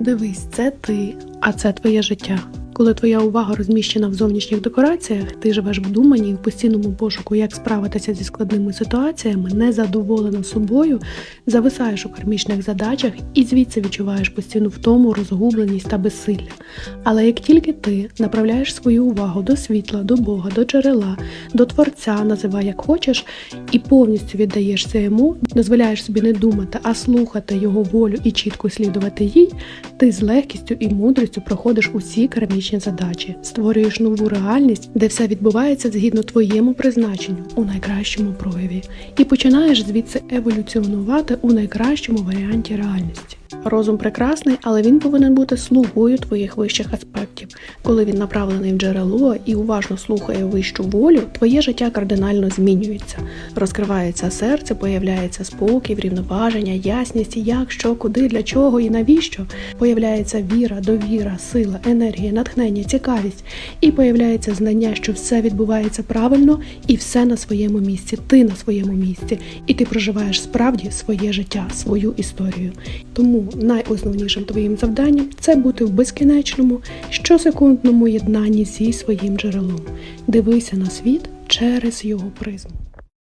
Дивись, це ти, а це твоє життя. Коли твоя увага розміщена в зовнішніх декораціях, ти живеш в думанні в постійному пошуку, як справитися зі складними ситуаціями, незадоволена собою, зависаєш у кармічних задачах і звідси відчуваєш постійну втому, розгубленість та безсилля. Але як тільки ти направляєш свою увагу до світла, до Бога, до джерела, до Творця, називай як хочеш, і повністю віддаєшся йому, дозволяєш собі не думати, а слухати його волю і чітко слідувати їй, ти з легкістю і мудрістю проходиш усі кармічні задачі, створюєш нову реальність, де все відбувається згідно твоєму призначенню у найкращому прояві, і починаєш звідси еволюціонувати у найкращому варіанті реальності. Розум прекрасний, але він повинен бути слугою твоїх вищих аспектів. Коли він направлений в джерело і уважно слухає вищу волю, твоє життя кардинально змінюється. Розкривається серце, появляється спокій, врівноваження, ясність, як, що, куди, для чого і навіщо. Появляється віра, довіра, сила, енергія, натхнення, цікавість, і появляється знання, що все відбувається правильно і все на своєму місці. Ти на своєму місці, і ти проживаєш справді своє життя, свою історію. Тому найосновнішим твоїм завданням це бути в безкінечному, щосекундному єднанні зі своїм джерелом. Дивися на світ через його призму.